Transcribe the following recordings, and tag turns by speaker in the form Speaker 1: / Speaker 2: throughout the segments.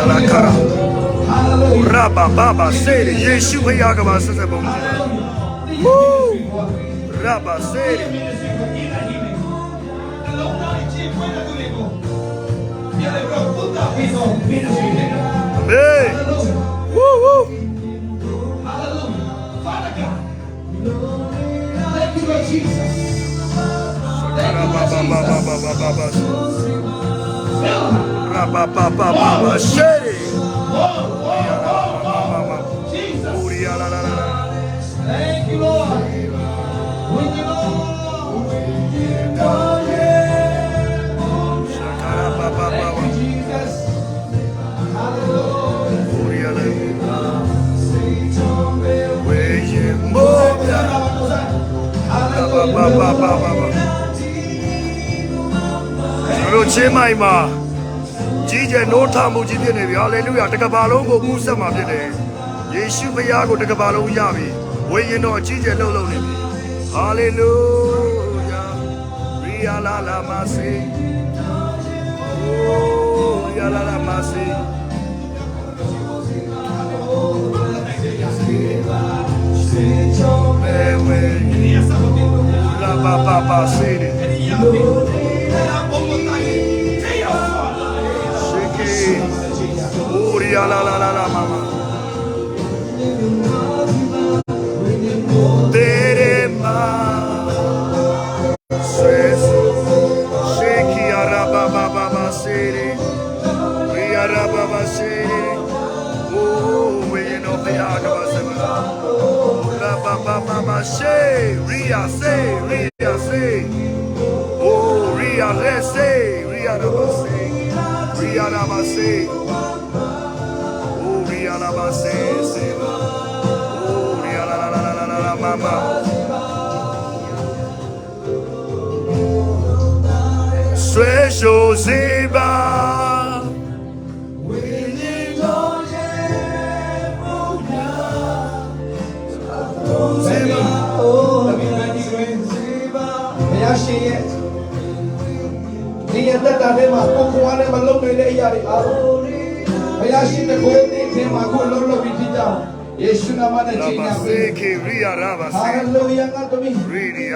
Speaker 1: လာလာခါရာဘာဘာဘာစေရယေရှုဖခင်ကပါဆက်ဆက် ပုံကြီးဝူးရာဘာစေရအမေဝူးဝူးရာဘာဘာဘာဘာဘာ ကျွန်တော်ချင်းမိုင်မှာကြီးကျယ်နိုးထမှုကြီးဖြစ်နေပြီဟာလေလုယာတကဘာလုံးကိုကူးဆက်မှာဖြစ်တယ်ယေရှုဖခင်ကိုတကဘာလုံးရပြီဝေရင်တော့အကြီးကျယ်လှုပ်လှုပ်နေပြီဟာလေလုယာရီယာလာလာမစေအိုးရီယာလာလာမစေမေဝေလာပါပါပါစေတယ် Hallelujah. La, la, la, la, Oh, we know the agabasema. Raba baba bashe. Ria say. Ria say. Oh, Ria say. Ria rabase. Ria rabase. Ria ra ba se. se. Oh, Ria la la la la la la la mama. Swe sho ziba.
Speaker 2: Yeşuna bana
Speaker 1: Hallelujah ria. Ria.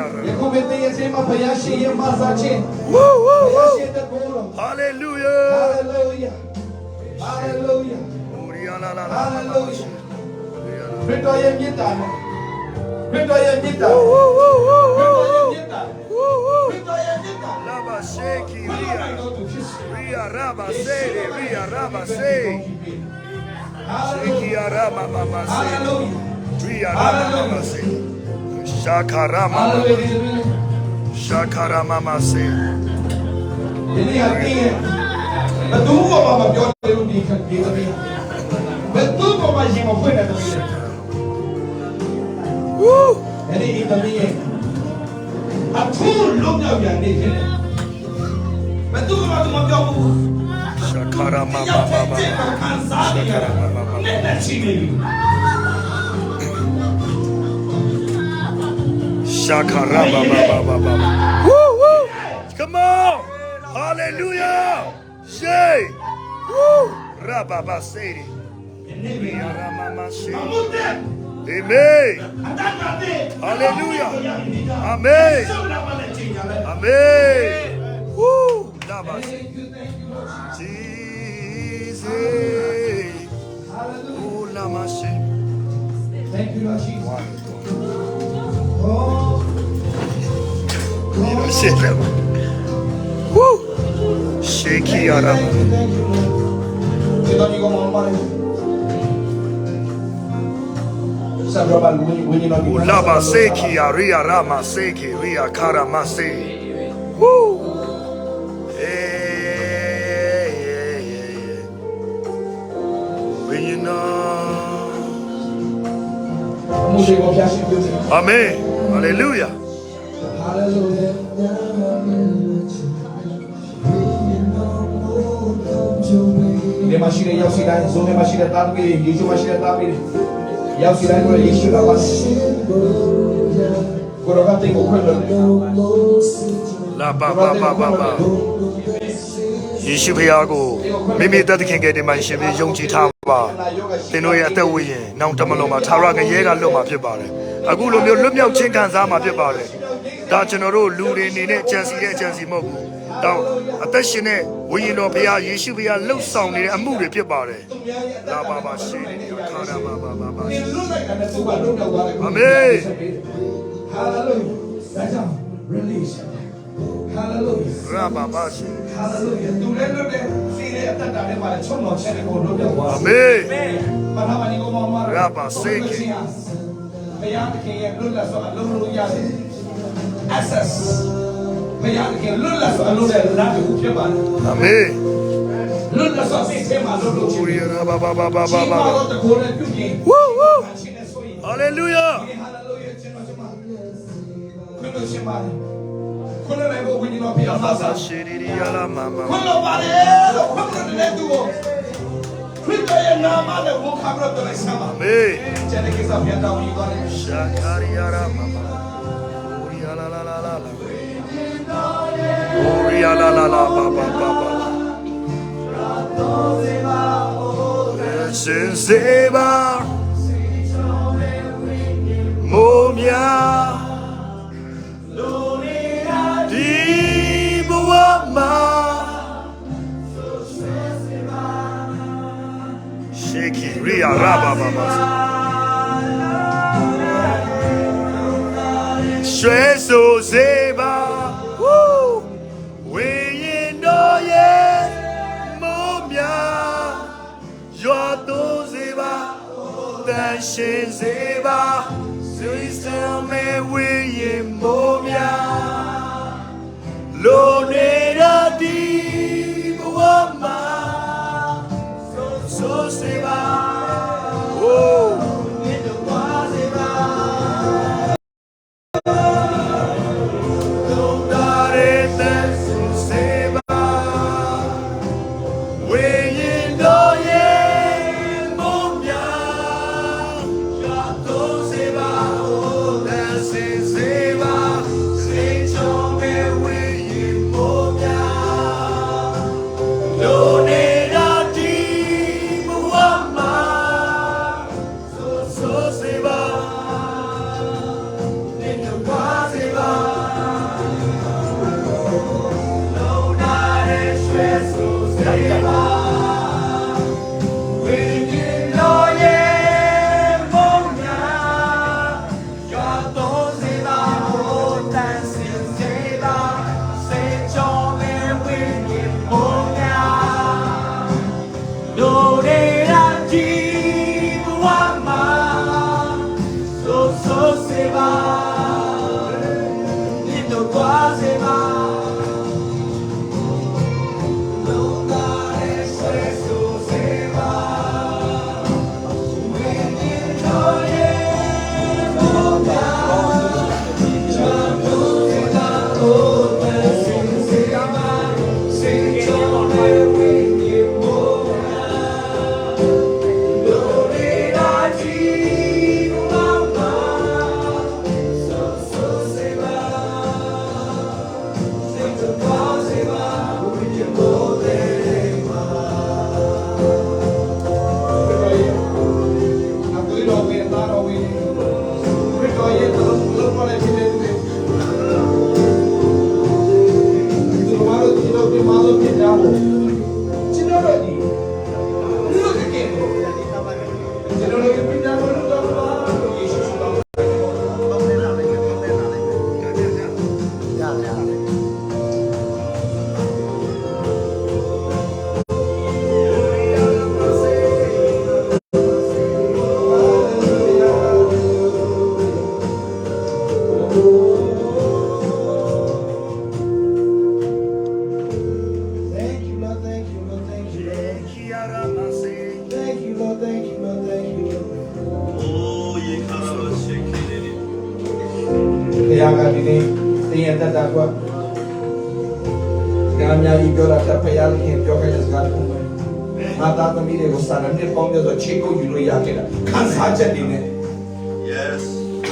Speaker 2: ဒီနေ့အတင်းရဲ့ဘယ်သူမှမပြောတယ်လို့ဒီခက်ဒီသမီးဘယ်သူမှမရင်မဖွင့်တဲ့သမီးလေ
Speaker 1: Woo.
Speaker 2: အဲ့ဒီသမီးရဲ့အထူးလုံးရောက်ပြန်နေတယ်ဘယ်သူမှမပြောဘူး Makara
Speaker 1: mama mama. Shakara mama mama. Shakara. Woo woo. Come on. Hallelujah. Say. Woo.
Speaker 2: Rababa Sadie.
Speaker 1: Amen. Hallelujah. Amen. Amen. Woo. Jesus say, Oh,
Speaker 2: Thank you, Lord Jesus.
Speaker 1: Woo!
Speaker 2: Shake your arm.
Speaker 1: Ulama seki aria rama seki ria karama se. Woo!
Speaker 2: ရှင်ပြုတယ်
Speaker 1: Amen. Hallelujah.
Speaker 2: Hallelujah ဒီမှာရှိတဲ့ရောက်စီတိုင်းဇုံထဲမှာရှိတဲ့သားသမီးတွေယေရှုမှာရှိတဲ့သားသမီးတွေရောက်စီတိုင်းကိုယေရှုကပါကိုရောကတိတ်ကိုခွင့်လို့
Speaker 1: La ba ba ba ba ba.
Speaker 3: ယေရှုဖခင်ကိုမိမိသက်သခင်ကယ်တင်မှရှင်ပြီးယုံကြည်ထားပါသင်တို့ရဲ့အသက်ဝိညာဉ်နောက်တမလုံးမှာသာရငရဲကလွတ်မှာဖြစ်ပါတယ် အခုလိုမျိုးလွတ်မြောက်ခြင်းခံစားမှာဖြစ်ပါတယ်ဒါကျွန်တော်တို့လူတွေအနေနဲ့ကြံစီတဲ့အကြံစီမဟုတ်ဘူးတောင်းအသက်ရှင်တဲ့ဝိညာဉ်တော်ဘုရားယေရှုဘုရားလှုပ်ဆောင်နေတဲ့အမှုတွေဖြစ်ပါတယ်လာပါပါရှင်နေဒီခါနာပါပါပါပါ
Speaker 2: ဒီလွတ်လိုက်တဲ့သူကလွတ်တော့သွားတယ်
Speaker 3: အာမင်
Speaker 2: Hallelujah ဒါကြောင့် release Hallelujah
Speaker 3: ရပါပါရှင်
Speaker 2: Hallelujah သူလည်းလွတ်တဲ့စီးတဲ့အတ္တတာတွေမှာချုံတော်ချက်တွေကိုလွတ်တော့သွား
Speaker 3: အာ
Speaker 2: တယ်
Speaker 3: မင်
Speaker 2: မဟာမဏိကောမမ
Speaker 3: ရပါစေခင်
Speaker 2: ဘု ရားသခင်ရဲ့လွတ်လပ်စွာအလုံးလုံးရတယ် access ဘုရားသခင်လွတ်လပ်စွာအလုံးတဲ့လမ်းကိုဖြစ်ပါတယ်
Speaker 3: အာမင်
Speaker 2: လွတ်လပ်စွာစိတ်ထဲမှာလွတ်လို့ချင်
Speaker 3: ဘူ
Speaker 2: တယ်
Speaker 3: ရီရပါပါပါပါပါ
Speaker 2: ဒီ
Speaker 3: ပါ
Speaker 2: မှာတော့တကိုယ်နဲ့ပြုပြင်
Speaker 3: ဝူးဝူး
Speaker 2: ချင်းနဲ့ဆိုရင်
Speaker 3: ဟာလေလုယာ
Speaker 2: Hallelujah ကျွန်တော်ကျွန်မခွင့်လို့ရှင်ပါတယ်ခွင့်လို့လည်းဘုရားညီတော်ပြအောင်ပါစား
Speaker 3: ရှေရီရီယာလာမမ
Speaker 2: ခွင့်လို့ပါတယ်လို့ခွင့်လို့လည်းသူ့ကို ခရစ်တော်ရဲ့နာမနဲ့ဝန်ခံလို့ပြောလိုက်စမ်းပါ
Speaker 3: မေ
Speaker 2: ကျန်တဲ့ကိစ္စပြန်တောင်းယူသွားတယ်
Speaker 3: ရှာကာရီယာ ယာရာပါပါပါရွှဲဆိုစေပါဝူးဝိညာဉ်တော်ရဲ့မိုးများရွာသွန်းစေပါတန်ရှင်စေပါ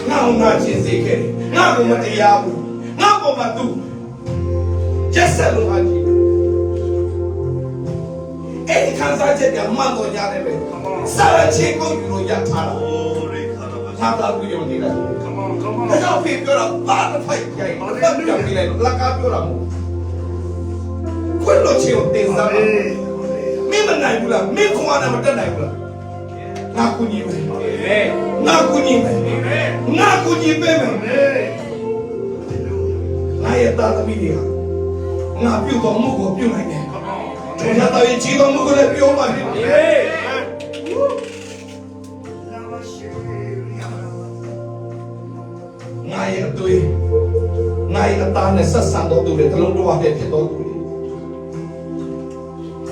Speaker 2: ငါ့ကိုငါချင်းစေခဲ့တယ်ငါ့ကိုမတရားဘူးငါ့ကိုမတူကျက်ဆက်လို့အကြည့်ခံစားချက်တွေမှန်တော်ရတယ်ပဲစာရချေကိုယူလို့ရထားတာ
Speaker 4: Glory, Karabasha.
Speaker 2: ငါသားပြီးတော့နေတာ
Speaker 1: Come on, come
Speaker 2: ဒါ
Speaker 1: on.
Speaker 2: ကြောင့်ဖေပြောတာဘာတစ်ဖိုက်ကြိုင်ဘာပြောပြလိုက်လက်ကားပြောတာမဟုတ်ခွင့်လို့ချင်ကိုတင်စားပါမင်းမနိုင်ဘူးလားမင်းခွန်အားနဲ့မတက်နိုင်ဘူးလား ငါကူညီမယ်ငါကူညီမယ်ငါကူညီပေးမယ်ငါရဲ့သားသမီးတွေကငါပြုတ်တော်မှုကိုပြုတ်နိုင်တယ်ကျွန်တော်တို့ရဲ့ကြီးတော်မှုကိုလည်းပြောပါမယ်ငါရဲ့အတွေ့ငါရဲ့အသားနဲ့ဆက်ဆံတော်သူတွေတလုံးတော်တဲ့ဖြစ်တော်သူတွေ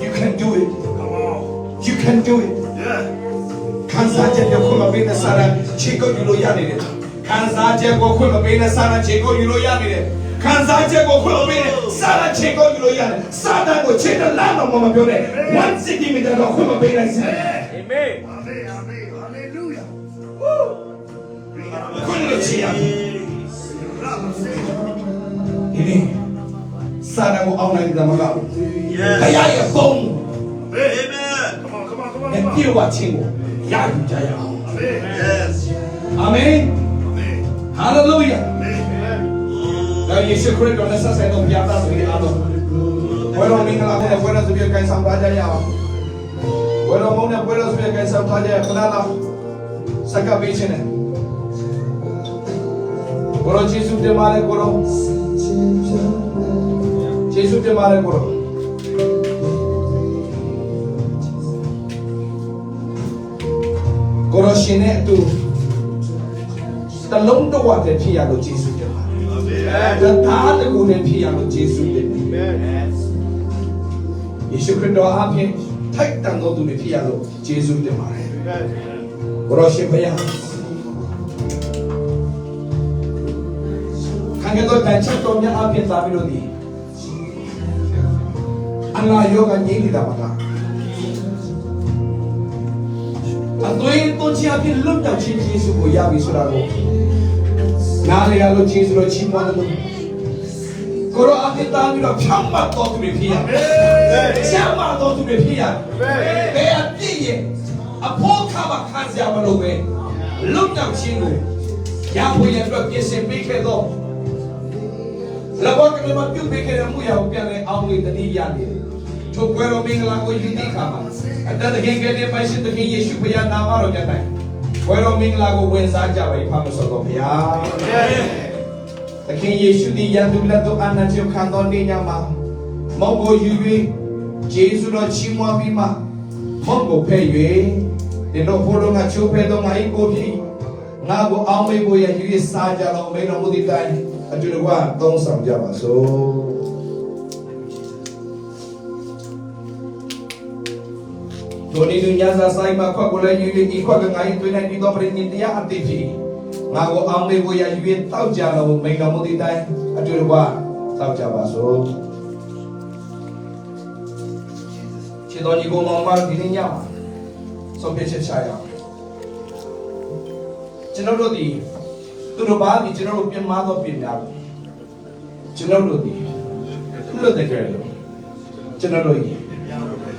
Speaker 2: You can do it
Speaker 1: Come on.
Speaker 2: you can do it စာရခြေကိုယူလို့ရနေတယ်ခံစားချက်ကိုခွင့်မပေးတဲ့စာရခြေကိုယူလို့ရနေတယ်ခံစားချက်ကိုခွင့်မပေးတဲ့စာရခြေကိုယူလို့ရတယ်စာတန်ကိုခြေတလမ်းတော့မပြောနဲ့1 cm တော့ခွင့်မပေးနိုင်စမ်း
Speaker 1: Amen. Amen. Hallelujah.
Speaker 2: ခွင့်လို့ချင်ရမယ်
Speaker 1: Bravo, say.
Speaker 2: ဒီနေ့စာတန်ကိုအောင်နိုင်တယ်မကဘူးဘု
Speaker 4: Yes.
Speaker 2: ရားရဲ့ဘုံ
Speaker 4: Amen.
Speaker 1: Come on, come on, come on,
Speaker 2: နဲ့
Speaker 1: come
Speaker 2: ပြေ
Speaker 1: on.
Speaker 2: ဝခြင်းကိုရယူကြရအောင်
Speaker 1: Amen.
Speaker 4: Yes.
Speaker 2: အာမင်
Speaker 1: Amen.
Speaker 2: ဟာလေလုယာ
Speaker 1: Amen.
Speaker 2: ဒါယေရှုခရစ်တော်နဲ့ဆက်ဆိုင်သောဘုရားသားသမီးအားလုံးဘွယ်တော်မင်္ဂလာနဲ့ဘွယ်တော်စုပြကိုင်ဆောင်ထားကြရအောင် ကိုင်ဆောင်ထားကြရခဏလောက်စက္ကပ်ပေးခြင်းနဲ့ကိုရောယေရှုတင်ပါလေကိုရောယေရှုတင်ပါလေကိုရောကိုရောရှင်နဲ့အတူတလုံးတော့ဝတ်တဲ့ဖြစ်ရလို့ယေရှုတင်ပါတသားတကူနဲ့ဖြစ်ရလို့ယေရှုတင်တယ်ယေရှုခရစ်တော်အပြင်ထိုက်တန်သောသူတွေဖြစ်ရလို့ယေရှုတင်ပါတယ်ကိုရောရှင်ဖယားခံရတော့တန်ချက်တော်များအပြင်သာပြီးလို့ဒီအနာယောဂငြိမ်းနေတာပါလား အသွေးသွန်ချအပြင်လွတ်တောက်ခြင်းယေရှုကိုရပြီဆိုတာကိုနားလေရလို့ယေရှုတော်ချီးမွမ်းတယ်လို့ကိုရောအပြင်သားပြီးတော့ဖြောင်းမတော်သူတွေဖြစ်ရတယ်။ဆမ်းမတော်သူတွေဖြစ်ရတယ်။ဘယ်အပြည့်ရဲ့အဖို့ခါမခံစရာမလိုပဲလွတ်တောက်ခြင်းကိုရဖို့ရအတွက်ပြင်ဆင်ပေးခဲ့တော့လဘောကလည်းမပြုတ်ပေးခဲ့တဲ့မှုရကိုပြန်လဲအောင်လေတတိယနေတယ်။ ထိုကွယ်တော်မင်္ဂလာကိုယူသည့်ခါမှာအတတ်တကယ်ကလေးပိုင်ရှင်သခင်ယေရှုဖခင်နာမတော်ကြတဲ့ကွယ်တော်မင်္ဂလာကိုဝင်စားကြပါ၏ဖာမဆောတော်ဘုရား။သခင်ယေရှုသည်ယံသူလက်သို့အနန္တခံတော်နေညမှာမောင်ကိုယူ၍ယေရှုတော်ချီးမွမ်းပြီးမှမောင်ကိုဖဲ့၍ဒီတော့ဘုရားကချိုးဖဲ့တော်ငါ၏ကိုဖြစ်ငါကိုအောင်မေဖို့ရယူ၍စားကြတော်မေတော်မူသည့်တိုင်အတူတကွသုံးဆောင်ကြပါစို့ ဒိုနီဒုညာစာဆိုင်မှာခွက်ကိုလည်းယူ၍ဒီခွက်ကငါ၏တွင်၌ဒီတော်ပရိနိတရားအတိဖြစ်ငါကိုအောင်မေဖို့ရယူ၍တောက်ကြတော်မေတော်မူသည့်တိုင်အတူတကွတောက်ကြပါစို့ခြေတော်ညီကိုမောင်မဒီနေ့ညမှာဆုံးဖြတ်ချက်ချရအောင်ကျွန်တော်တို့ဒီသူတို့ဘာဒီကျွန်တော်တို့ပြင်မာတော့ပြင်များကျွန်တော်တို့ဒီလွတ်တဲ့ကြလို့ကျွန်တော်တို့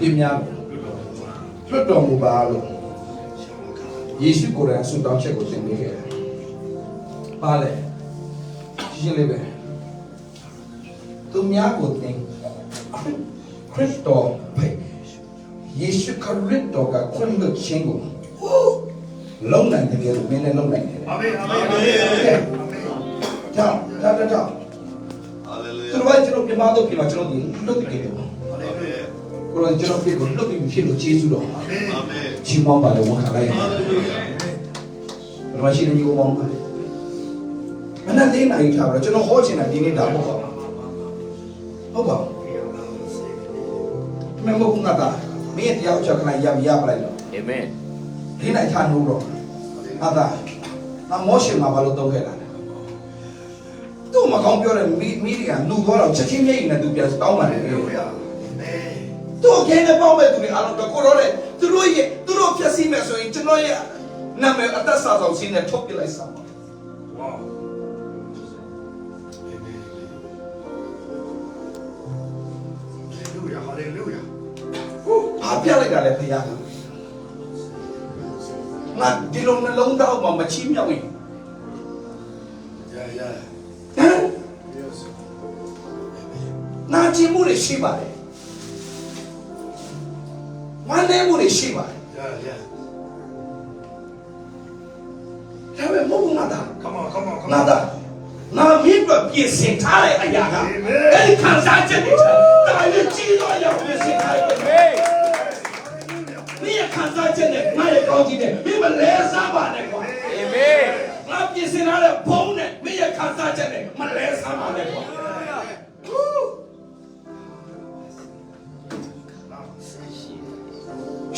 Speaker 2: ပြင်များ လွတ်တော်မူပါလို့ယေရှုကိုယ်တိုင်ဆုတောင်းချက်ကိုသင်ပေးခဲ့တယ်။ပါလေရှင်းလေးပဲသူများကိုသင်ခရစ်တော်ပဲယေရှုခရစ်တော်ကခွင့်လွှတ်ခြင်းကိုလုံးနိုင်တယ်လို့မင်းလည်းလုံးနိုင်တယ်
Speaker 1: Amen. Amen.
Speaker 4: Amen.
Speaker 1: Amen.
Speaker 2: ကြောက်ကြောက်ကြောက်သူ
Speaker 4: Hallelujah.
Speaker 2: တို့ကကျွန်တော်ပြမတော့ပြမကျွန်တော်ဒီလွတ်တည်တယ်
Speaker 4: Amen.
Speaker 2: ကိုရောကျွန်တော်ပြေကိုလွတ်တည်ဖြစ်လို့ကျေးဇူးတော်
Speaker 4: Amen.
Speaker 2: ချီးမွမ်းပါလေဝန်ခံလိုက်ရ
Speaker 4: Hallelujah.
Speaker 2: ဘယ်မှာရှိနေညီကိုမောင်းပါမနေ့လေးနိုင်ထားပါကျွန်တော်ဟောချင်တာဒီနေ့ဒါပေါ့ဟုတ်ပါမင်းမဟုတ်ငါတာမင်းတရားအချက်ခဏရပြရပလိုက်တော့
Speaker 3: Amen.
Speaker 2: ဒီနိုင်ထားလို့တော့ဟာတာအမောရှင်မှာဘာလို့တုံးခဲ့လာလဲသူ့မကောင်းပြောတဲ့မိမိတွေကလူသွားတော့ချက်ချင်းမြိတ်နေသူပြန်တောင်းပါလေ
Speaker 1: Hallelujah. Amen.
Speaker 2: သူ့အကဲနဲ့ပေါင်းမဲ့သူတွေအားလုံးတော့ကိုရောတဲ့သူတို့ရဲ့သူတို့ဖြည့်ဆည်းမဲ့ဆိုရင်ကျွန်တော်ရဲ့နာမည်အသက်စာဆောင်စင်းနဲ့ထုတ်ပြလိုက်စမ်းပါ
Speaker 1: Wow. Hallelujah. Hallelujah.
Speaker 2: ဟာပြလိုက်တာလဲဖရားကငါဒီလိုနှလုံးသားမှာမချီးမြှောက်ရင်
Speaker 1: Yeah, yeah.
Speaker 2: ဟမ်နာကျင်မှုတွေရှိပါတယ် ဝမ်းနည်းမှုတွေရှိပါတယ်
Speaker 1: Yeah, yeah.
Speaker 2: ဒါပေမဲ့မဟုတ်ဘူးငါသား
Speaker 1: Come on, come on, come
Speaker 2: ငါ
Speaker 1: on.
Speaker 2: သားငါမင်းတို့ပြင်ဆင်ထားတဲ့အရာက
Speaker 1: Amen.
Speaker 2: အဲ့ဒီခံစားချက်တွေတာရင်ကြီးတော့ရောက်ပြင်ဆင်ထားတယ် မင်းရခံစားချက်နဲ့ငါရဲ့ကောင်းကြီးနဲ့မင်းမလဲစားပါနဲ့ကွာ
Speaker 3: အာမင်
Speaker 2: ငါပြင်ဆင်ထားတဲ့ဘုံနဲ့မင်းရခံစားချက်နဲ့မလဲစားပါနဲ့ကွာ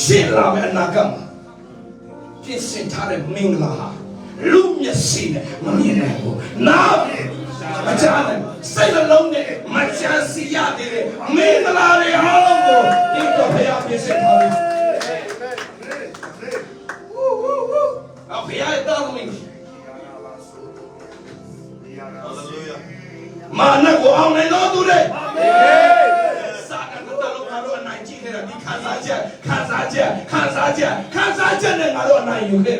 Speaker 2: ရှင်းလာမယ့်အနာဂတ်မှာပြင်ဆင်ထားတဲ့မင်္ဂလာဟာလူမျက်စိနဲ့မမြင်နိုင်ဘူးနားမကြားနိုင်ဘူးစိတ်နှလုံးနဲ့မချမ်းစီရသေးတဲ့မင်္ဂလာတွေအားလုံးကိုဒီတော့ဘုရားပြင်ဆင်ထားတယ်အဖေရဲ့တောင်းမင်း
Speaker 4: Hallelujah.
Speaker 2: မာနကိုအောင်နိုင်တော်သူတွေစာကတလုံးငါတို့အနိုင်ကြည့်ခဲ့တာဒီခံစားချက်ခံ စားချက်ခံစားချက်ခံစားချက်နဲ့ငါတို့အနိုင်ယူခဲ့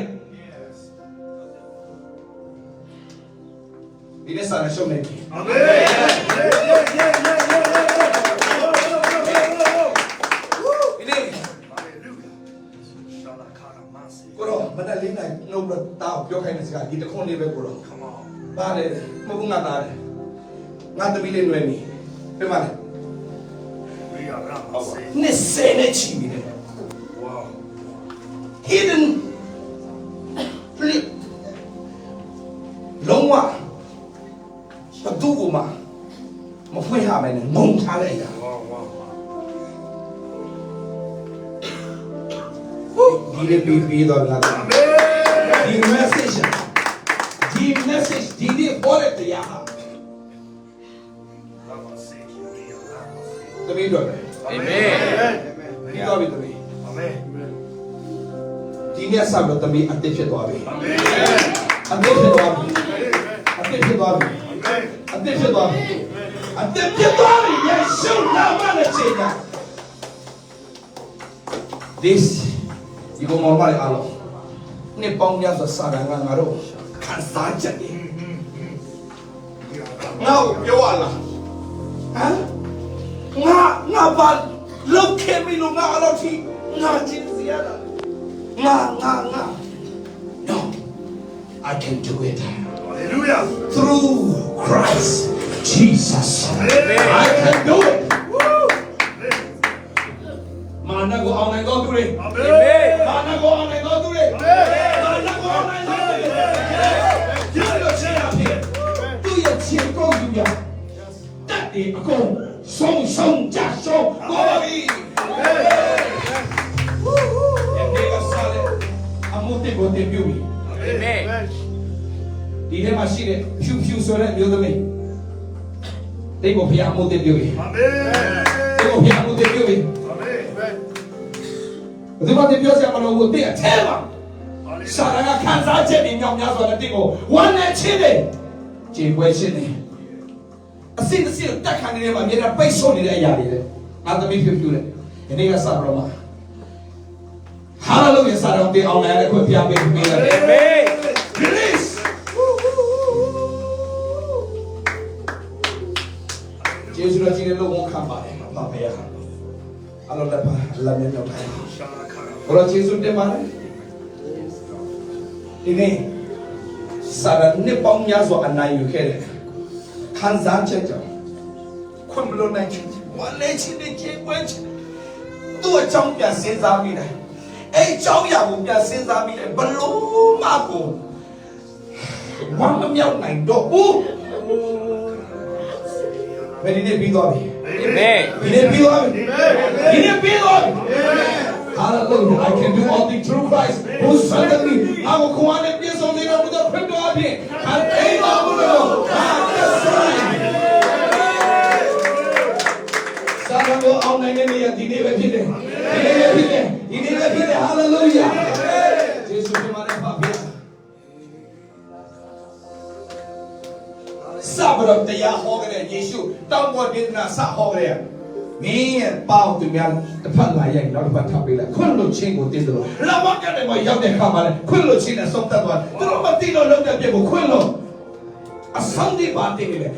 Speaker 2: ဒီနေ့စာရရှုံးနေပြီ
Speaker 1: Amen. Yeah, yeah, yeah, yeah, yeah, yeah, yeah. Woo.
Speaker 2: ဒီနေ့
Speaker 1: Hallelujah. Shalakaramasi.
Speaker 2: ကိုတော့မနေ့လေးနိုင်နှုတ်တော့တောက်ပြောခိုင်းတဲ့စကားဒီတစ်ခွန်းလေးပဲကိုတော့
Speaker 1: Come on.
Speaker 2: ပါတယ်မဟုတ်ဘူးငါသားတယ်ငါသမီးလေးလွယ်နေပြမလဲ
Speaker 1: We are Ramasi.
Speaker 2: နှစ်ဆယ်နဲ့ချီပြီလေ
Speaker 1: Wow.
Speaker 2: Hidden flip လုံးဝဘသူ့ကိုမှမဖွင့်ရမယ်နဲ့ငုံထားလိုက်တာ
Speaker 1: Wow, wow, wow.
Speaker 2: ဒီလေးပြီးပြီးတော့ငါသား
Speaker 1: Amen.
Speaker 2: ဒီ message ဒီ message ဒီဒီပေါ်တဲ့တရားဟာ
Speaker 1: Ramasi. We are Ramasi.
Speaker 2: သမီးတို့ပဲ
Speaker 3: အာ
Speaker 2: ဒီနေ့ဆက်တော့သမီးအသက်ဖြစ်သွားပြီ
Speaker 1: Amen.
Speaker 2: အသက်ဖြစ်သွားပြီအသက်ဖြစ်သွားပြီ
Speaker 1: Amen.
Speaker 2: အသက်ဖြစ်သွားပြီအသက်ဖြစ်သွား ပြီယေရှုနာမနဲ့ချိန်တာ this ဒီကောင်မလေးအားလုံးနှစ်ပေါင်းများစွာစာတန်ကငါတို့ခံစားချက်တယ်ငါ့ကိုပြောရလားဟမ်ငါငါဘာလောက်ခဲ့ပြီလို့ငါအဲ့လိုထိငါချင်စီရတာငါငါငါ no I can do it
Speaker 1: Hallelujah.
Speaker 2: through Christ Jesus I can do it မာနကိုအောင်နိုင်တော်သူတွေ
Speaker 1: Amen.
Speaker 2: မာနကိုအောင်နိုင်တော်သူတွေမာနကိုအောင်နိုင်တော်သူတွေဒီလိုချင်ရဖြစ်သူရဲ့ချ အမှုတေကိုတေပြူပြီ
Speaker 3: အာမင်
Speaker 2: ဒီထဲမှာရှိတဲ့ဖြူဖြူဆိုတဲ့မျိုးသမီးတိတ်ကိုဖျားအမှုတေပြူပြီ
Speaker 1: Amen.
Speaker 2: တိတ်ကိုဖျားအမှုတေပြူပြီ
Speaker 1: Amen.
Speaker 2: ဘယ်သူမှတေပြောစရာမလိုဘူးတိတ်အထဲမှာစာရကခံစားချက်တွေမြောက်များစွာနဲ့တင့်ကိုဝမ်းနဲ့ချင်းတယ်ခြေပွဲရှင်းတယ်အစစ်အစစ်တက်ခံနေတဲ့မှာမြေတာပိတ်ဆို့နေတဲ့အရာတွေလေငါသမီးဖြူဖြူလေဒီနေ့ကစတော့မှာ ဟာလေလုယာစာတော်တင်အောင်လည်းခွင့်ပြပေးပေးတယ်
Speaker 3: အာမင်
Speaker 2: release ကျေးဇူးတော်ကြီးတဲ့လို့ဝန်ခံပါတယ်ပါဘုရားအလောလက်ပါလက်မြောက်တိုင်း
Speaker 1: Shalakaramasi.
Speaker 2: ဘုရားကျေးဇူးတင်ပါတယ်ဒီနေ့စာရနှစ်ပေါင်းများစွာအနိုင်ယူခဲ့တဲ့ခံစားချက်ကြောင့်ခွင့်မလို့နိုင်ချင်ဝမ်းနေချင်တဲ့ကျေပွင့်ချင်သူ့အကြောင်းပြန်စဉ်းစားမိတယ် အဲ့အကြောင်းအရာကိုပြန်စဉ်းစားမိတယ်ဘလို့မှကိုဝမ်းမမြောက်နိုင်တော့ဘူးဘယ်ဒီနေ့ပြီးသွားပြီ
Speaker 3: အာမင်
Speaker 2: ဒီနေ့ပြီးသွားပြီဒီနေ့ပြီးသွားပြီ Hallelujah. I can do all things through Christ who strengthens me. I will go on and be so little with the crypto up here. I ain't all the way. That's right. စာရကိုအောင်နိုင်တဲ့နေရာဒီနေ့ပဲဖြစ်တယ် ယေရှုတောင်းပေါ်ဒေသနာစဟောကြတဲ့မင်းရဲ့ပေါင်းသူများတစ်ဖက်လာရိုက်နောက်တစ်ဖက်ထပ်ပေးလိုက်ခွင့်လို့ချင်းကိုတင်းတယ်လို့လာမကတဲ့မှာရောက်တဲ့ခါမှာလဲခွင့်လို့ချင်းနဲ့ဆုံးသက်သွားသူတို့မသိလို့လုပ်တဲ့ပြက်ကိုခွင့်လို့အဆောင်ဒီပါတင်နေတယ်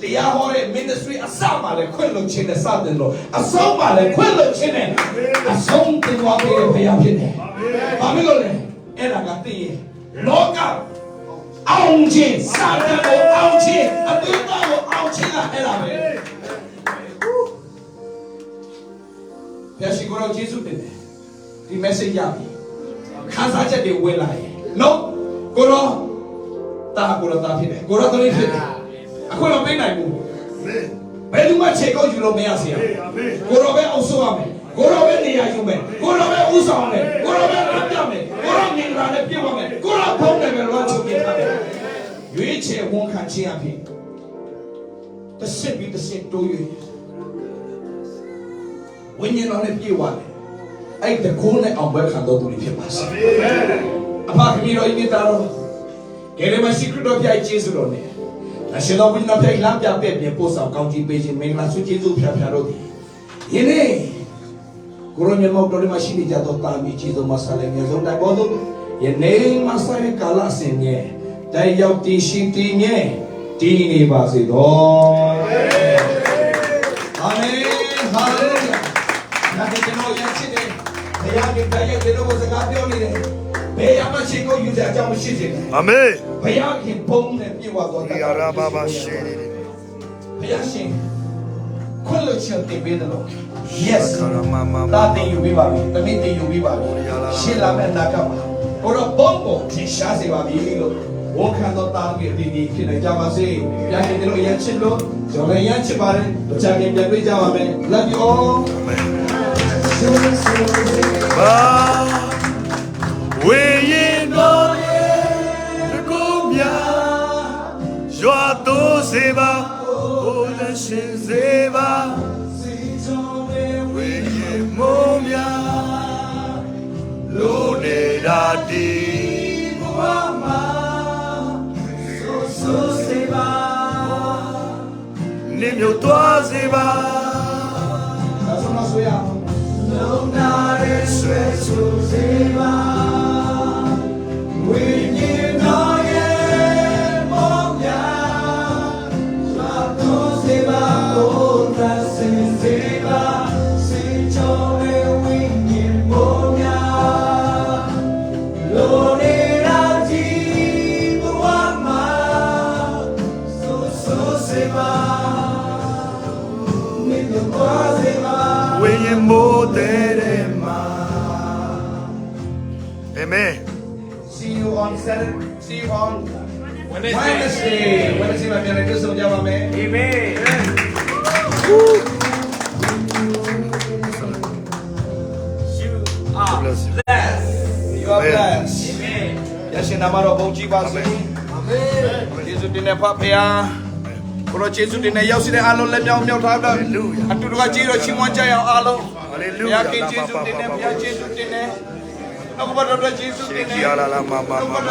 Speaker 2: တရားဟောတဲ့ ministry အစမှလည်းခွင့်လို့ချင်းနဲ့စတယ်လို့အဆုံးမှလည်းခွင့်လို့ချင်းနဲ့အဆုံးတင်သွားပြီးဘုရားဖြစ်တယ်။ဘာဖြစ်လို့လဲအဲ့ဒါကသိရင်လောက အောင်ခြင်းစာတန်ကိုအောင်ခြင်းအတူတူကိုအောင်ခြင်းကအဲ့ဒါပဲဘုရားရှိခိုးတော့ယေရှုတင်တယ်ဒီ message ရပြီခန်းစားချက်တွေဝင်လာရင် no ကိုရောတာကိုရောတာဖြစ်တယ်ကိုရောသမီးဖြစ်တယ်အခုတော့ပေးနိုင်ဘူးဘယ်သူမှခြေကုပ်ယူလို့မရစေရကိုရောပဲအုပ်စိုးရမယ် ကိုရောပဲနေရာယူမယ်ကိုရောပဲဥဆောင်မယ်ကိုရောပဲအပြမယ်ကိုရောမြင်လာနဲ့ပြည့်ဝမယ်ကိုရောဖုံးတယ်ပဲလောချုပ်ပြထားတယ်ရွေးချယ်ဝန်ခံခြင်းအဖြစ်တစ်စစ်ပြီးတစ်စစ်တိုး၍ဝိညာဉ်တော်နဲ့ပြည့်ဝတယ်အဲ့တကုန်းနဲ့အောင်ပွဲခံတော်သူတွေဖြစ်ပါစေအဖခင်တော်ဤမြတ်တော်ဂေရမရှိခရစ်တော်ပြိုင်ကျေးဇူးတော်နဲ့အရှင်တော်ဘုရားပြိုင်လမ်းပြပဲ့ပြင်ပို့ဆောင်ကောင်းကြီးပေးခြင်းမင်္ဂလာဆုကျေးဇူးဖျားဖျားတော်သည်ယနေ့ ကိုရိုမြတ်မောက်တော်မှာရှိနေကြသောတာမီကျေးဇူးမဆာလည်းမြေဆုံးတိုင်ပေါ်သို့ယနေ့မဆာရဲ့ကာလအစဉ်ရဲ့တိုင်ရောက်တည်ရှိတည်မြဲတည်နေပါစေတော်အာမင်ဟာလေလုယာနာမည်ကျွန်တော်ရချစ်တယ်ဘုရားကတည်းကကျွန်တော်ကိုစကားပြောနေတယ်ဘယ်ရမှချင်းကိုယူစရာအကြောင်းမရှိစေနဲ့
Speaker 1: အာမင်
Speaker 2: ဘုရားခင်ဘုန်းနဲ့ပြည့်ဝတော်တတ်
Speaker 1: ဒီအရာဘာဘာရှေနေတယ်
Speaker 2: ဘုရားရှင် ခွင့်လို့ချက်တင်ပေးတယ်လို့ yes
Speaker 1: ခရမမမ
Speaker 2: တာတင်ယူပေးပါပြီတမင်တင်ယူပေးပါပြီရှင်းလာမဲ့နာကမှာကိုတော့ဘုန်းကိုထင်ရှားစေပါပြီလို့ဝန်ခံတော်တာကြီးအတီးတီးဖြစ်နေကြပါစေပြန်နေလို့ရချစ်လို့ကျွန်တော်ရချစ်ပါတယ်တခြားခင်ပြန်တွေ့ကြပါမယ် love you all
Speaker 1: ဘာဝေရင်တော်ရဲ့တကူမြာရွာတော့စေပါဘိုးလည်း ရှင်စေပါဝေရင်မောမြာလိုနေတာဒီဘဝမှာဆိုဆိုစေပါနေမျိုးသွားစေပါ
Speaker 2: Wednesday Wednesday မှာပြန်လည်တွေ့ဆုံကြပါမယ်
Speaker 1: bless you
Speaker 2: you are blessed amen ရရှင်နာမတော်ဘုန်းကြီးပါစေအာမင်ယေရှုတင်တဲ့ဖဖယားကိုရောယေရှုတင်တဲ့ရောက်စီတဲ့အားလုံးလက်မြောက်မြောက်ထားပါအတူတူကကြီးတော်ချီးမွမ်းကြရအောင်အားလုံး
Speaker 1: ဟာလေ
Speaker 2: ဘု
Speaker 1: လုယာ
Speaker 2: ရားခင်ယေရှုတင်တဲ့ဘုရားယေရှုတင်တဲ့ နောက်ကဘတော်ယေရှုတင်တဲ့
Speaker 1: ဒီအလာလာမမမမမ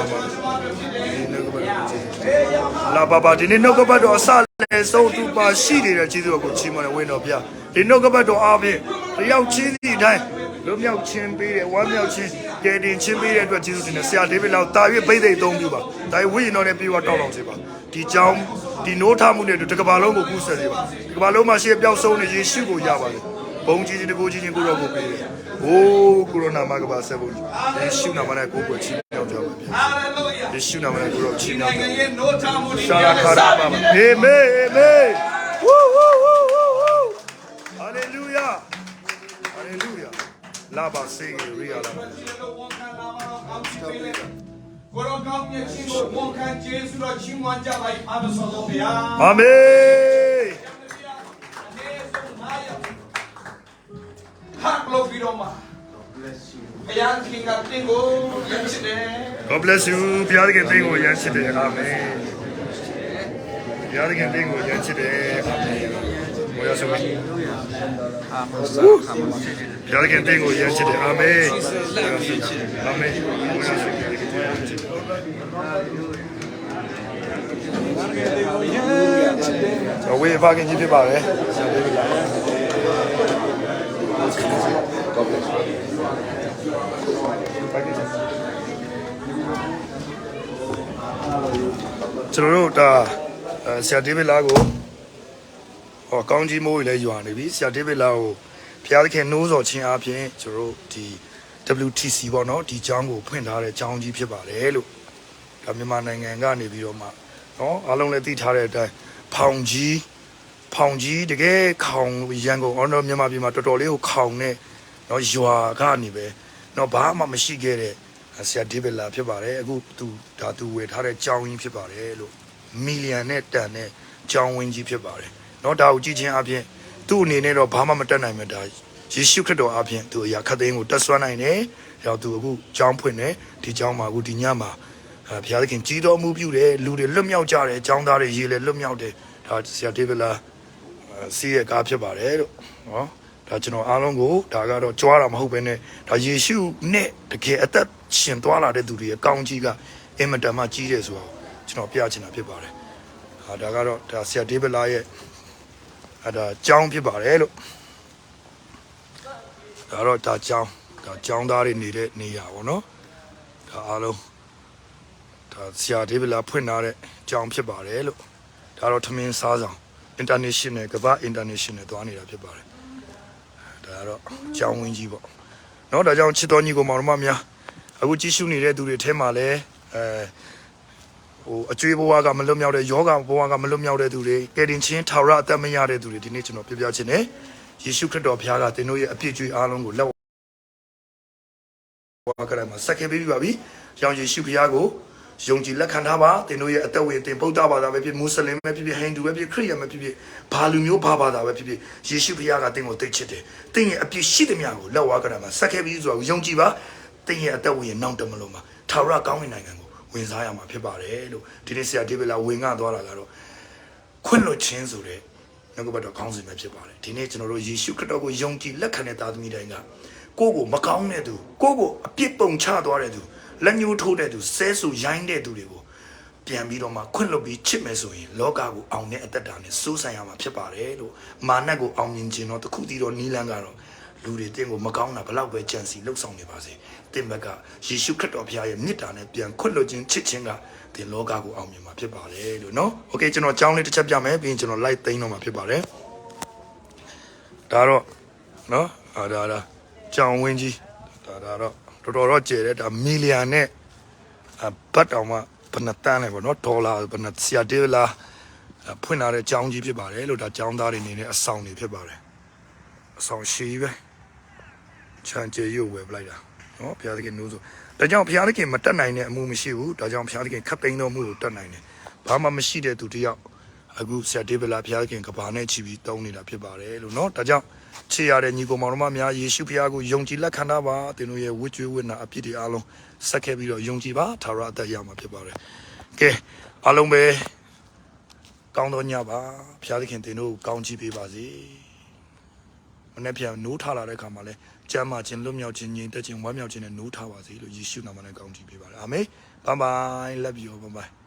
Speaker 1: လာပါပါဒီနေ့နှုတ်ကပတ်တော်အစလည်းဆုံးသူပါရှိနေတဲ့ကျေးဇူးတော်ကိုချီးမွမ်းတဲ့ဝိတော်ဗျာဒီနှုတ်ကပတ်တော်အားဖြင့်တယောက်ချင်းစီတိုင်းလွတ်မြောက်ခြင်းပေးတဲ့ဝမ်းမြောက်ခြင်းကယ်တင်ခြင်းပေးတဲ့အတွက်ကျေးဇူးတင်တယ်ဆရာဒေးဗစ်လောက်တာ၍ပိတ်သိမ့်သုံးပြပါဒါဝိညာဉ်တော်နဲ့ပြေဝတောက်လောင်စေပါဒီကြောင်းဒီနိုးထမှုနဲ့ဒီကမ္ဘာလုံးကိုကူးဆက်စေပါဒီကမ္ဘာလုံးမှာရှိတဲ့ပျောက်ဆုံးနေယေရှုကိုရပါလေ ဘုံကြီးကြီးတကူကြီးချင်းကိုတော့ကိုပေးတယ်။အိုးကိုရိုနာမကဘာဆက်ဖို့ယေရှုနာမနဲ့ကိုကိုချီးမြှောက်ကြပါဗျာ
Speaker 2: Hallelujah ။
Speaker 1: ယေရှုနာမနဲ့ကိုတော့ချီးမြှောက်ကြ
Speaker 2: နိုင်ငံ
Speaker 1: ပါ
Speaker 2: ရဲ့နိုးထမှုတွေ
Speaker 1: ရှာလာခါရာပါအာမင်အာမင်ဝူးဝူးဝူးဝူးဝူးဟာလေလုယာဟာလေလုယာလာပါစေရီယာလာ
Speaker 2: ကိုရောကောင်းမြတ်ခြင်းကိုဝန်ခံကျေးဇူးတော်ချီးမွမ်းကြပါ၏အားမဆုံးသောဘုရား
Speaker 1: အာမင်
Speaker 2: ဟာလို့ပြီးတော့မှာဘုရားခင်ကတင်ကိုရချစ်တယ်
Speaker 1: God bless you ဘုရားသခင်တင်းကိုရမ်းချစ်တယ်အာမင်ဘုရားသခင်တင်းကိုရမ်းချစ်တယ်အာမင်ဘုရားဆုံးဘုရားသခင်တင်းကိုရမ်းချစ်တယ်အာမင်အာမင်ဘုရားဆုံးကျွန်တော်ဝေဘာကင်ကြီးဖြစ်ပါတယ်ဆရာလေးပါ
Speaker 2: God bless you.
Speaker 1: ကျွန်တော်တို့ဒါအဲဆရာဒေးဗစ်လာကိုဟောကောင်းကြီးမိုးကြီးလည်းယူနေပြီဆရာဒေးဗစ်လာကိုဘုရားသခင်နှိုးဆော်ခြင်းအပြင်ကျွန်တော်တို့ဒီ WTC ပေါ့နော်ဒီကျောင်းကိုဖွင့်ထားတဲ့ကျောင်းကြီးဖြစ်ပါတယ်လို့ဒါမြန်မာနိုင်ငံကနေပြီးတော့မှနော်အားလုံးလည်းသိထားတဲ့အတိုင်းဖောင်ကြီး ဖောင်ကြီးတကယ်ခေါင်ရန်ကုန်အော်တော့မြန်မာပြည်မှာတော်တော်လေးကိုခေါင်နဲ့နော်ရွာကနေပဲနော်ဘာမှမရှိခဲ့တဲ့ဆရာဒေးဗစ်လာဖြစ်ပါတယ်အခုသူဒါသူဝယ်ထားတဲ့ကြောင်းကြီးဖြစ်ပါတယ်လို့မီလီယံနဲ့တန်တဲ့ကြောင်းဝင်းကြီးဖြစ်ပါတယ်နော်ဒါကိုကြည့်ချင်းအပြင်သူ့အနေနဲ့တော့ဘာမှမတတ်နိုင်မှာဒါယေရှုခရစ်တော်အပြင်သူအရာခတ်သိမ်းကိုတတ်ဆွမ်းနိုင်တယ်ရောက်သူအခုကြောင်းဖွင့်တယ်ဒီကြောင်းမှာအခုဒီညမှာဘုရားသခင်ကြီးတော်မူပြုတယ်လူတွေလွတ်မြောက်ကြတယ်အကြောင်းသားတွေရေးလဲလွတ်မြောက်တယ်ဒါဆရာဒေးဗစ်လာ စီးတဲ့ကားဖြစ်ပါတယ်လို့နော်ဒါကျွန်တော်အားလုံးကိုဒါကတော့ကြွားတာမဟုတ်ဘဲနဲ့ဒါယေရှုနဲ့တကယ်အသက်ရှင်သွားလာတဲ့သူတွေရဲ့ကောင်းကြီးကအင်မတန်မှကြီးတယ်ဆိုတော့ကျွန်တော်ပြချင်တာဖြစ်ပါတယ်ဟာဒါကတော့ဒါဆရာဒေးဗလာရဲ့အဲဒါအကြောင်းဖြစ်ပါတယ်လို့ဒါတော့ဒါအကြောင်းဒါအကြောင်းသားတွေနေတဲ့နေရာပေါ့နော်ဒါအားလုံးဒါဆရာဒေးဗလာဖွင့်ထားတဲ့အကြောင်းဖြစ်ပါတယ်လို့ဒါတော့ထမင်းစားဆောင် international ကမ္ဘာ international သွားနေတာဖြစ်ပါတယ်။ဒါကတော့ကြောင်းဝင်းကြီးပေါ့။နော်ဒါကြောင့်ချစ်တော်ညီကိုမောင်နှမများအခုကြည့်ရှုနေတဲ့သူတွေထဲမှာလည်းအဲဟိုအကျွေးဘဝကမလွတ်မြောက်တဲ့ယောဂဘဝကမလွတ်မြောက်တဲ့သူတွေကယ်တင်ချင်းထာဝရအသက်မရတဲ့သူတွေဒီနေ့ကျွန်တော်ပြပြချင်တယ်ယေရှုခရစ်တော်ဘုရားကသင်တို့ရဲ့အပြစ်ကြွေးအားလုံးကိုလက်ဝါကရမှာစက္ကဲပေးပြီးပါပြီ။ရောင်ယေရှုဘုရားကို ယုံကြည်လက်ခံထားပါသင်တို့ရဲ့အသက်ဝင်သင်ဗုဒ္ဓဘာသာပဲဖြစ်မွတ်စလင်ပဲဖြစ်ဖြစ်ဟိန္ဒူပဲဖြစ်ခရစ်ယာန်ပဲဖြစ်ဖြစ်ဘာလူမျိုးဘာဘာသာပဲဖြစ်ဖြစ်ယေရှုဘုရားကသင်ကိုသိချစ်တယ်။သင်ရဲ့အပြစ်ရှိသမျှကိုလက်ဝါကရမှာစက္ကဲပြီးဆိုတာကိုယုံကြည်ပါသင်ရဲ့အသက်ဝင်နောက်တမလို့မှာထာဝရကောင်းဝင်နိုင်ငံကိုဝင်စားရမှာဖြစ်ပါတယ်လို့ဒီနေ့ဆရာဒေးဗစ်လာဝင်ငှသွားတာကတော့ခွင့်လွှတ်ခြင်းဆိုတဲ့နှုတ်ကပတ်တော်ခေါင်းစဉ်ပဲဖြစ်ပါတယ်ဒီနေ့ကျွန်တော်တို့ယေရှုခရစ်တော်ကိုယုံကြည်လက်ခံတဲ့သားသမီးတိုင်းကကိုယ့်ကိုမကောင်းတဲ့သူကိုယ့်ကိုအပြစ်ပုံချသွားတဲ့သူ လက်ညှိုးထိုးတဲ့သူဆဲဆူရိုင်းတဲ့သူတွေကိုပြန်ပြီးတော့မှခွင့်လွှတ်ပြီးချစ်မယ်ဆိုရင်လောကကိုအောင်တဲ့အသက်တာနဲ့စိုးဆိုင်ရမှာဖြစ်ပါတယ်လို့မာနကိုအောင်မြင်ခြင်းတော့တခုတည်းတော့နီးလန်းကတော့လူတွေတင့်ကိုမကောင်းတာဘလောက်ပဲကြံစီလှုပ်ဆောင်နေပါစေတင်ဘက်ကယေရှုခရစ်တော်ဘုရားရဲ့မြစ်တာနဲ့ပြန်ခွင့်လွှတ်ခြင်းချစ်ခြင်းကဒီလောကကိုအောင်မြင်မှာဖြစ်ပါတယ်လို့နော်โอเคကျွန်တော်ကြောင်းလေးတစ်ချက်ပြမယ်ပြီးရင်ကျွန်တော် live သိမ်းတော့မှာဖြစ်ပါတယ်ဒါတော့နော်အာဒါဒါကြောင်ဝင်းကြီးဒါဒါတော့ တော်တော်တော့ကျယ်တယ်ဒါမီလီယံနဲ့အဘတ်တောင်မှဘယ်နှတန်းလဲပေါ့နော်ဒေါ်လာဘယ်နှဆီယာဒေးလာအဖွင့်လာတဲ့ကြောင်းကြီးဖြစ်ပါတယ်လို့ဒါကြောင်းသားတွေနေနဲ့အဆောင်တွေဖြစ်ပါတယ်အဆောင်ရှိပဲချန်ကျေရုပ်ဝယ်ပလိုက်တာနော်ဘုရားသခင်နိုးဆိုဒါကြောင့်ဘုရားသခင်မတက်နိုင်တဲ့အမှုမရှိဘူးဒါကြောင့်ဘုရားသခင်ခတ်သိမ်းတော်မူကိုတက်နိုင်တယ်ဘာမှမရှိတဲ့သူတယောက်အခုဆရာဒေးဗလာဘုရားသခင်ကဘာနဲ့ချီပြီးတုံးနေတာဖြစ်ပါတယ်လို့နော်ဒါကြောင့် ချေရတဲ့ညီကောင်မောင်တို့မများယေရှုဘုရားကိုယုံကြည်လက်ခံတာပါသင်တို့ရဲ့ဝိကျွေးဝိနာအပြစ်တွေအားလုံးဆက်ခဲ့ပြီးတော့ယုံကြည်ပါသာရအသက်ရမှာဖြစ်ပါတယ်ကဲအားလုံးပဲကောင်းသောညပါဘုရားသခင်သင်တို့ကိုကောင်းချီးပေးပါစေမနေ့ပြန်နိုးထလာတဲ့အခါမှာလဲကျမ်းမာခြင်းလွတ်မြောက်ခြင်းငြိမ်သက်ခြင်းဝမ်းမြောက်ခြင်းနဲ့နိုးထပါစေလို့ယေရှုနာမနဲ့ကောင်းချီးပေးပါတယ်အာမင်ဘိုင်ဘိုင် love you bye bye